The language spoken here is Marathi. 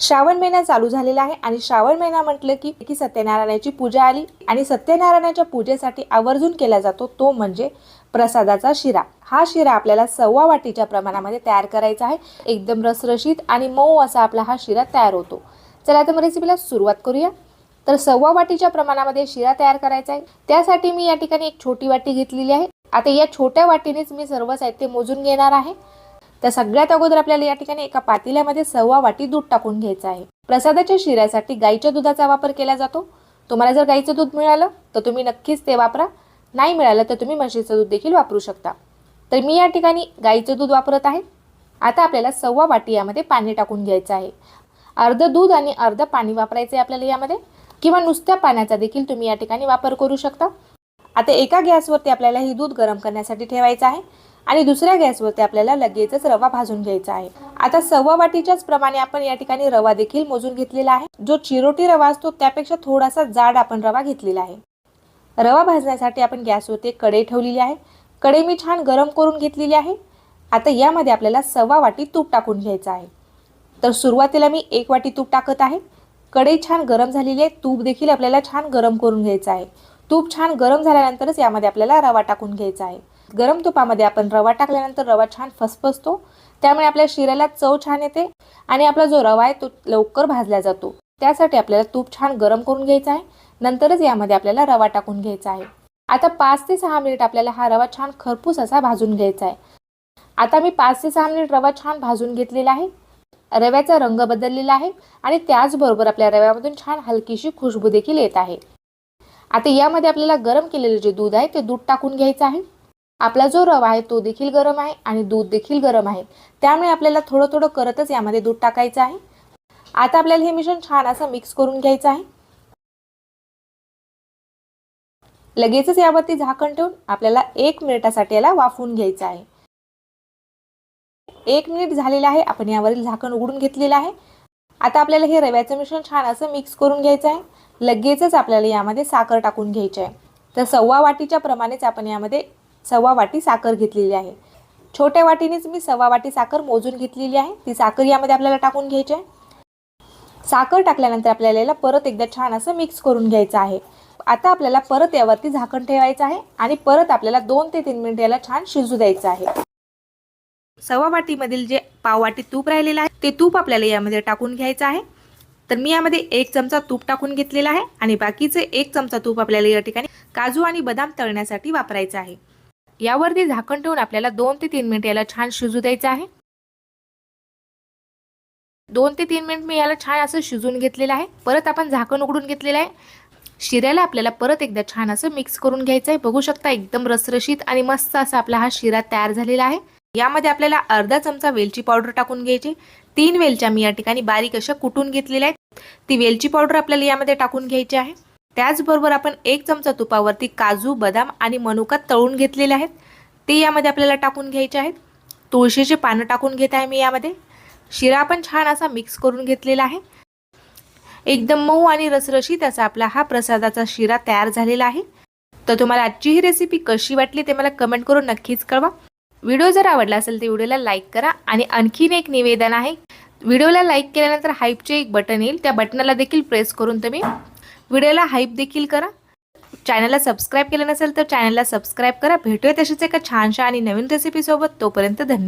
श्रावण महिना चालू झालेला आहे आणि श्रावण महिना म्हटलं की की सत्यनारायणाची पूजा आली आणि सत्यनारायणाच्या पूजेसाठी आवर्जून केला जातो तो म्हणजे प्रसादाचा शिरा. हा शिरा आपल्याला सव्वा वाटीच्या प्रमाणामध्ये तयार करायचा आहे. एकदम रसरशीत आणि मऊ असा आपला हा शिरा तयार होतो. चला तर मग रेसिपीला सुरुवात करूया. तर सव्वा वाटीच्या प्रमाणामध्ये शिरा तयार करायचा आहे. त्यासाठी मी या ठिकाणी एक छोटी वाटी घेतलेली आहे. आता या छोट्या वाटीनेच मी सर्व साहित्य मोजून घेणार आहे. तर सगळ्यात अगोदर आपल्याला या ठिकाणी एका पातेल्यामध्ये सव्वा वाटी दूध टाकून घ्यायचं आहे. प्रसादाच्या शिऱ्यासाठी गाईच्या दुधाचा वापर केला जातो. तुम्हाला जर गाईचं दूध मिळालं तर तुम्ही नक्कीच ते वापरा. नाही मिळालं तर तुम्ही म्हशीचं दूध देखील वापरू शकता. तर मी या ठिकाणी गाईचं दूध वापरत आहे. आता आपल्याला सव्वा वाटी यामध्ये पाणी टाकून घ्यायचं आहे. अर्ध दूध आणि अर्ध पाणी वापरायचं आहे आपल्याला यामध्ये. किंवा नुसत्या पाण्याचा देखील तुम्ही या ठिकाणी वापर करू शकता. आता एका गॅसवरती आपल्याला हे दूध गरम करण्यासाठी ठेवायचं आहे. आणि दुसऱ्या गॅसवरती आपल्याला लगेचच रवा भाजून घ्यायचा आहे. आता सव्वा वाटीच्याच प्रमाणे आपण या ठिकाणी रवा देखील मोजून घेतलेला आहे. जो चिरोटी रवा असतो त्यापेक्षा थोडासा जाड आपण रवा घेतलेला आहे. रवा भाजण्यासाठी आपण गॅसवरती एक कढई ठेवलेली आहे. कढई मी छान गरम करून घेतलेली आहे. आता यामध्ये आपल्याला सव्वा वाटी तूप टाकून घ्यायचं आहे. तर सुरुवातीला मी एक वाटी तूप टाकत आहे. कढई छान गरम झालेली आहे. तूप देखील आपल्याला छान गरम करून घ्यायचं आहे. तूप छान गरम झाल्यानंतरच यामध्ये आपल्याला रवा टाकून घ्यायचा आहे. गरम तुपामध्ये आपण रवा टाकल्यानंतर रवा छान फसफसतो. त्यामुळे आपल्या शिऱ्याला चव छान येते आणि आपला जो रवा आहे तो लवकर भाजला जातो. त्यासाठी आपल्याला तूप छान गरम करून घ्यायचं आहे. नंतरच यामध्ये आपल्याला रवा टाकून घ्यायचा आहे. आता पाच ते सहा मिनिट आपल्याला हा रवा छान खरपूस असा भाजून घ्यायचा आहे. आता मी पाच ते सहा मिनिट रवा छान भाजून घेतलेला आहे. रव्याचा रंग बदललेला आहे आणि त्याचबरोबर आपल्या रव्यामधून छान हलकीशी खुशबू देखील येत आहे. आता यामध्ये आपल्याला गरम केलेले जे दूध आहे ते दूध टाकून घ्यायचं आहे. आपला जो रवा आहे तो देखील गरम आहे आणि दूध देखील गरम आहे. त्यामुळे आपल्याला थोडं थोडं करतच यामध्ये दूध टाकायचं आहे. आता आपल्याला हे मिश्रण छान असं मिक्स करून घ्यायचं आहे. लगेचच यावरती झाकण ठेवून आपल्याला एक मिनिटासाठी याला वाफवून घ्यायचं आहे. एक मिनिट झालेलं आहे आपण यावरील झाकण उघडून घेतलेलं आहे. आता आपल्याला हे रव्याचं मिश्रण छान असं मिक्स करून घ्यायचं आहे. लगेचच आपल्याला यामध्ये साखर टाकून घ्यायची आहे. तर सव्वा वाटीच्या प्रमाणेच आपण यामध्ये सव्वा वाटी साखर घेतलेली आहे. छोट्या वाटीनेच मी सव्वा वाटी साखर मोजून घेतलेली आहे. ती साखर यामध्ये आपल्याला टाकून घ्यायची आहे. साखर टाकल्यानंतर आपल्याला याला परत एकदा छान असं मिक्स करून घ्यायचं आहे. आता आपल्याला परत यावरती झाकण ठेवायचं आहे आणि परत आपल्याला दोन ते तीन मिनिट याला छान शिजू द्यायचं आहे. सव्वा वाटीमधील जे पाववाटी तूप राहिलेलं आहे ते तूप आपल्याला यामध्ये टाकून घ्यायचं आहे. तर मी यामध्ये एक चमचा तूप टाकून घेतलेला आहे आणि बाकीचे एक चमचा तूप आपल्याला या ठिकाणी काजू आणि बदाम तळण्यासाठी वापरायचं आहे. यावरती झाकण ठेवून आपल्याला दोन ते तीन मिनिट याला छान शिजू द्यायचं आहे. दोन ते तीन मिनिट मी याला छान असं शिजून घेतलेलं आहे. परत आपण झाकण उघडून घेतलेलं आहे. शिऱ्याला आपल्याला परत एकदा छान असं मिक्स करून घ्यायचं आहे. बघू शकता एकदम रसरशीत आणि मस्त असा आपला हा शिरा तयार झालेला आहे. यामध्ये आपल्याला अर्धा चमचा वेलची पावडर टाकून घ्यायची. तीन वेलच्या मी या ठिकाणी बारीक अशा कुटून घेतलेल्या आहेत. ती वेलची पावडर आपल्याला यामध्ये टाकून घ्यायची आहे. त्याचबरोबर आपण एक चमचा तुपावरती काजू बदाम आणि मनुका तळून घेतलेले आहेत. ते यामध्ये आपल्याला टाकून घ्यायचे आहेत. तुळशीचे पानं टाकून घेत आहे मी यामध्ये. शिरा पण छान असा मिक्स करून घेतलेला आहे. एकदम मऊ आणि रसरशीत असा आपला हा प्रसादाचा शिरा तयार झालेला आहे. तर तुम्हाला आजची ही रेसिपी कशी वाटली ते मला कमेंट करून नक्कीच कळवा. व्हिडिओ जर आवडला असेल तर व्हिडिओला लाईक करा आणि आणखीन एक निवेदन आहे. व्हिडिओला लाईक केल्यानंतर हाईपचे एक बटन येईल. त्या बटनाला देखील प्रेस करून तुम्ही व्हिडिओला हाईप देखील करा. चॅनलला सबस्क्राईब केलं नसेल तर चॅनलला सबस्क्राईब करा. भेटूया तशीच एका छानशा आणि नवीन रेसिपीसोबत तोपर्यंत धन्यवाद.